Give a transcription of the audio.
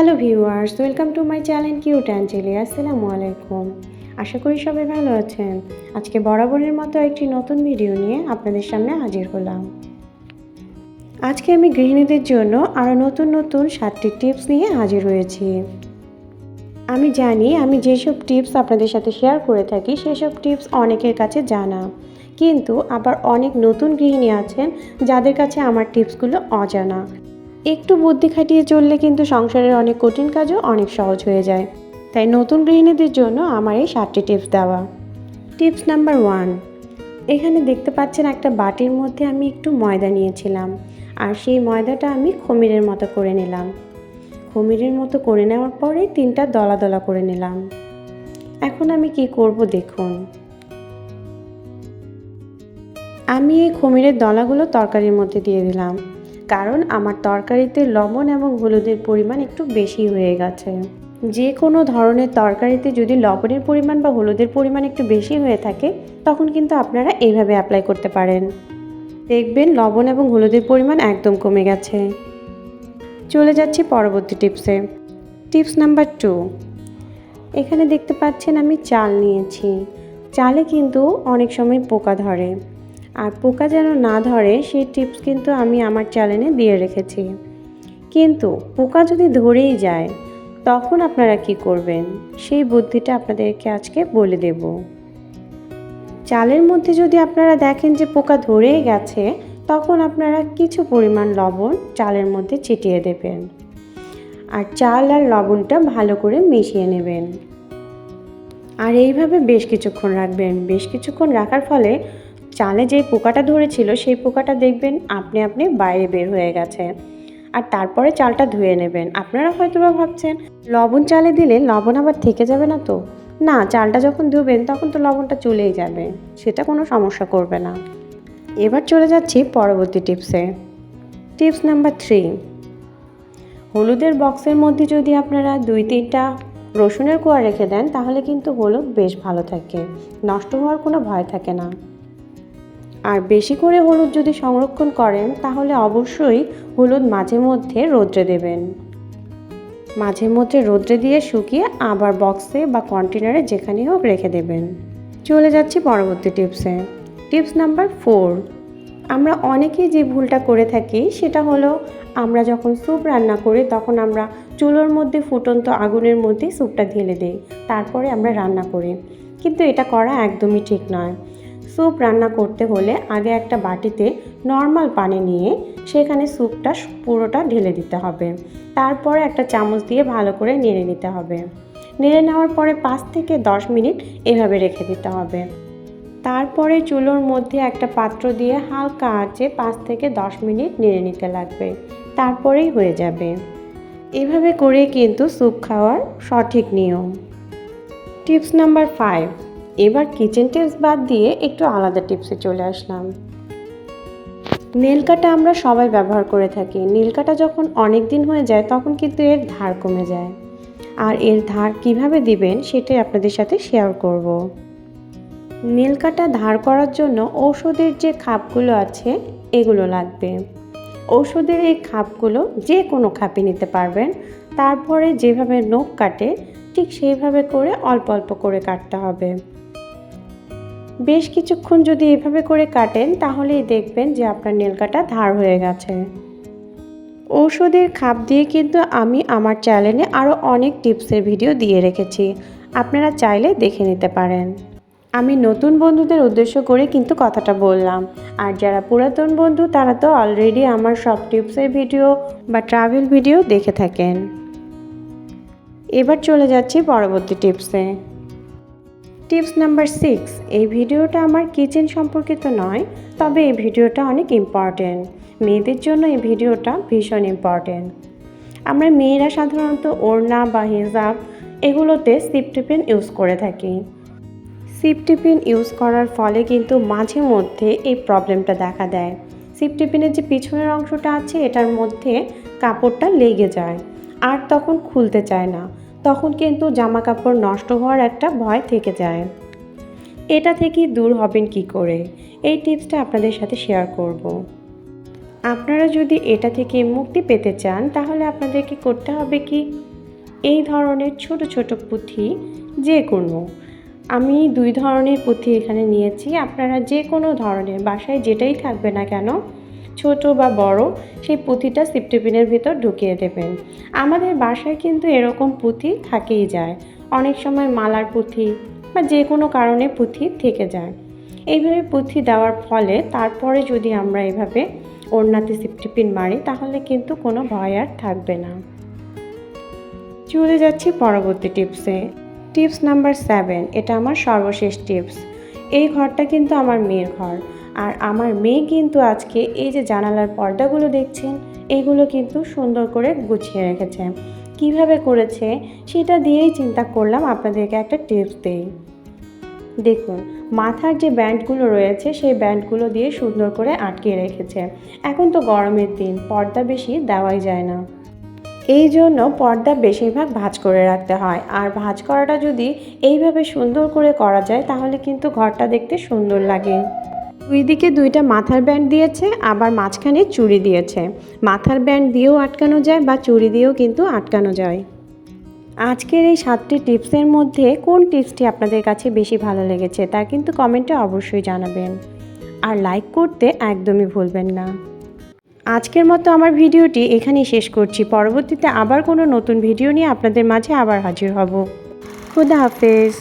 Hello viewers welcome to my channel cute Angeli আসসালামু আলাইকুম আশা করি সবাই ভালো আছেন। আজকে বরাবরের মতো একটি নতুন ভিডিও নিয়ে আপনাদের সামনে হাজির হলাম। আজকে আমি গৃহিণীদের জন্য আরও নতুন নতুন সাতটি টিপস নিয়ে হাজির হয়েছি। আমি জানি আমি যেসব টিপস আপনাদের সাথে শেয়ার করে থাকি, সেসব টিপস অনেকের কাছে জানা। কিন্তু আবার অনেক নতুন গৃহিণী আছেন, যাদের কাছে আমার টিপসগুলো অজানা। একটু বুদ্ধি খাটিয়ে চললে কিন্তু সংসারের অনেক কঠিন কাজও অনেক সহজ হয়ে যায়। তাই নতুন গৃহিণীদের জন্য আমার এই সাতটি টিপস দেওয়া। টিপস নাম্বার ওয়ান, এখানে দেখতে পাচ্ছেন একটা বাটির মধ্যে আমি একটু ময়দা নিয়েছিলাম আর সেই ময়দাটা আমি খমিরের মতো করে নিলাম। খমিরের মতো করে নেওয়ার পরে তিনটা দলা দলা করে নিলাম। এখন আমি কি করব দেখুন। আমি এই খমিরের দলাগুলো তরকারির মধ্যে দিয়ে দিলাম। কারণ আমার তরকারিতে লবণ এবং হলুদের পরিমাণ একটু বেশি হয়ে গেছে। যে কোনো ধরনের তরকারিতে যদি লবণের পরিমাণ বা হলুদের পরিমাণ একটু বেশি হয়ে থাকে, তখন কিন্তু আপনারা এইভাবে অ্যাপ্লাই করতে পারেন। দেখবেন লবণ এবং হলুদের পরিমাণ একদম কমে গেছে। চলে যাচ্ছি পরবর্তী টিপসে। Tips number two. এখানে দেখতে পাচ্ছেন আমি চাল নিয়েছি। চালে কিন্তু অনেক সময় পোকা ধরে। আর পোকা যেন না ধরে, সেই টিপস কিন্তু আমি আমার চ্যানেলে দিয়ে রেখেছি। কিন্তু পোকা যদি ধরেই যায়, তখন আপনারা কি করবেন? সেই বুদ্ধিটা আপনাদেরকে আজকে বলে দেব। চালের মধ্যে যদি আপনারা দেখেন যে পোকা ধরেই গেছে, তখন আপনারা কিছু পরিমাণ লবণ চালের মধ্যে ছিটিয়ে দেবেন। আর চাল আর লবণটা ভালো করে মিশিয়ে নেবেন। আর এইভাবে বেশ কিছুক্ষণ রাখবেন। বেশ কিছুক্ষণ রাখার ফলে চালে যে পোকাটা ধরেছিল, সেই পোকাটা দেখবেন আপনি আপনি বাইরে বের হয়ে গেছে। আর তারপরে চালটা ধুয়ে নেবেন। আপনারা হয়তো বা ভাবছেন, লবণ চালে দিলে লবণ আবার থেকে যাবে না তো? না, চালটা যখন ধুবেন তখন তো লবণটা চলেই যাবে, সেটা কোনো সমস্যা করবে না। এবার চলে যাচ্ছি পরবর্তী টিপসে। টিপস নাম্বার থ্রি, হলুদের বক্সের মধ্যে যদি আপনারা দুই তিনটা রসুনের কোয়া রেখে দেন, তাহলে কিন্তু হলুদ বেশ ভালো থাকে, নষ্ট হওয়ার কোনো ভয় থাকে না। আর বেশি করে হলুদ যদি সংরক্ষণ করেন, তাহলে অবশ্যই হলুদ মাঝে মধ্যে রোদ্রে দেবেন। মাঝে মধ্যে রোদ্রে দিয়ে শুকিয়ে আবার বক্সে বা কন্টেনারে যেখানে হোক রেখে দেবেন। চলে যাচ্ছি পরবর্তী টিপসে। Tips number four. আমরা অনেকেই যে ভুলটা করে থাকি, সেটা হলো আমরা যখন স্যুপ রান্না করি, তখন আমরা চুলোর মধ্যে ফুটন্ত আগুনের মধ্যে স্যুপটা ঢেলে দিই, তারপরে আমরা রান্না করি। কিন্তু এটা করা একদমই ঠিক নয়। স্যুপ রান্না করতে হলে আগে একটা বাটিতে নর্মাল পানি নিয়ে সেখানে স্যুপটা পুরোটা ঢেলে দিতে হবে। তারপরে একটা চামচ দিয়ে ভালো করে নেড়ে নিতে হবে। নেড়ে নেওয়ার পরে পাঁচ থেকে দশ মিনিট এভাবে রেখে দিতে হবে। তারপরে চুলোর মধ্যে একটা পাত্র দিয়ে হালকা আঁচে পাঁচ থেকে দশ মিনিট নেড়ে নিতে লাগবে। তারপরেই হয়ে যাবে। এভাবে করে কিন্তু স্যুপ খাওয়ার সঠিক নিয়ম। টিপস নাম্বার ফাইভ এবার কিচেন টিপস বাদ দিয়ে একটু আলাদা টিপসে চলে আসলাম। নীলকাটা আমরা সবাই ব্যবহার করে থাকি। নীলকাটা যখন অনেক দিন হয়ে যায়, তখন কিন্তু এর ধার কমে যায়। আর এর ধার কীভাবে দিবেন, সেটাই আপনাদের সাথে শেয়ার করব। নীলকাটা ধার করার জন্য ঔষধের যে খাপগুলো আছে, এগুলো লাগবে। ঔষধের এই খাপগুলো যে কোনো খাপে নিতে পারবেন। তারপরে যেভাবে নখ কাটে, ঠিক সেইভাবে করে অল্প অল্প করে কাটতে হবে। বেশ কিছুক্ষণ যদি এভাবে করে কাটেন, তাহলেই দেখবেন যে আপনার নীলকাটা ধার হয়ে গেছে। ঔষধের খাপ দিয়ে কিন্তু আমি আমার চ্যানেলে আরও অনেক টিপসের ভিডিও দিয়ে রেখেছি। আপনারা চাইলে দেখে নিতে পারেন। আমি নতুন বন্ধুদের উদ্দেশ্য করে কিন্তু কথাটা বললাম। আর যারা পুরাতন বন্ধু, তারা তো অলরেডি আমার সব টিপসের ভিডিও বা ট্রাভেল ভিডিও দেখে থাকেন। এবার চলে যাচ্ছি পরবর্তী টিপসে। টিপস নাম্বার সিক্স, এই ভিডিওটা আমার কিচেন সম্পর্কিত নয়, তবে এই ভিডিওটা অনেক ইম্পর্টেন্ট মেয়েদের জন্য এই ভিডিওটা ভীষণ ইম্পর্টেন্ট আমরা মেয়েরা সাধারণত ওড়না বা হিজাব এগুলোতে সিপ টিফিন ইউজ করে থাকি। সিপ টিফিন ইউজ করার ফলে কিন্তু মাঝে মধ্যে এই প্রবলেমটা দেখা দেয়। সিপ টিফিনের যে পিছনের অংশটা আছে, এটার মধ্যে কাপড়টা লেগে যায়, আর তখন খুলতে চায় না। তখন কিন্তু জামা কাপড় নষ্ট হওয়ার একটা ভয় থেকে যায়। এটা থেকে দূর হবেন কি করে? এই টিপসটা আপনাদের সাথে শেয়ার করব। আপনারা যদি এটা থেকে মুক্তি পেতে চান, তাহলে আপনাদেরকে করতে হবে কি? এই ধরনের ছোট ছোট পুঁথি যে কোনো। আমি দুই ধরনের পুঁথি এখানে নিয়েছি। আপনারা যে কোনো ধরনের, বাসায় যেটাই থাকবে না কেন ছোট বা বড়, সেই পুঁথিটা সিপটিপিনের ভিতর ঢুকিয়ে দেবেন। আমাদের বাসায় কিন্তু এরকম পুঁথি থাকেই যায়। অনেক সময় মালার পুঁথি বা যে কোনো কারণে পুঁথি থেকে যায়। এইভাবে পুঁথি দেওয়ার ফলে তারপরে যদি আমরা এভাবে ওড়নাতে সিপটিপিন মারি, তাহলে কিন্তু কোনো ভয় আর থাকবে না। চলে যাচ্ছি পরবর্তী টিপসে। টিপস নাম্বার সেভেন, এটা আমার সর্বশেষ টিপস। এই ঘরটা কিন্তু আমার মেয়ের ঘর। আর আমার মেয়ে কিন্তু আজকে এই যে জানালার পর্দাগুলো দেখছেন, এগুলো কিন্তু সুন্দর করে গুছিয়ে রেখেছে। কীভাবে করেছে সেটা দিয়েই চিন্তা করলাম আপনাদেরকে একটা টিপস দেই। দেখুন, মাথার যে ব্যান্ডগুলো রয়েছে সেই ব্যান্ডগুলো দিয়ে সুন্দর করে আটকে রেখেছে। এখন তো গরমের দিন, পর্দা বেশি দেওয়াই যায় না। এই জন্য পর্দা বেশিরভাগ ভাঁজ করে রাখতে হয়। আর ভাঁজ করাটা যদি এইভাবে সুন্দর করে করা যায়, তাহলে কিন্তু ঘরটা দেখতে সুন্দর লাগে। দুই দিকে দুইটা মাথার ব্যান্ড দিয়েছে, আবার মাঝখানে চুড়ি দিয়েছে। মাথার ব্যান্ড দিয়েও আটকানো যায় বা চুড়ি দিয়েও কিন্তু আটকানো যায়। আজকের এই সাতটি টিপসের মধ্যে কোন টিপসটি আপনাদের কাছে বেশি ভালো লেগেছে তা কিন্তু কমেন্টে অবশ্যই জানাবেন। আর লাইক করতে একদমই ভুলবেন না। আজকের মতো আমার ভিডিওটি এখানেই শেষ করছি। পরবর্তীতে আবার কোনো নতুন ভিডিও নিয়ে আপনাদের মাঝে আবার হাজির হব। খুদা হাফেজ।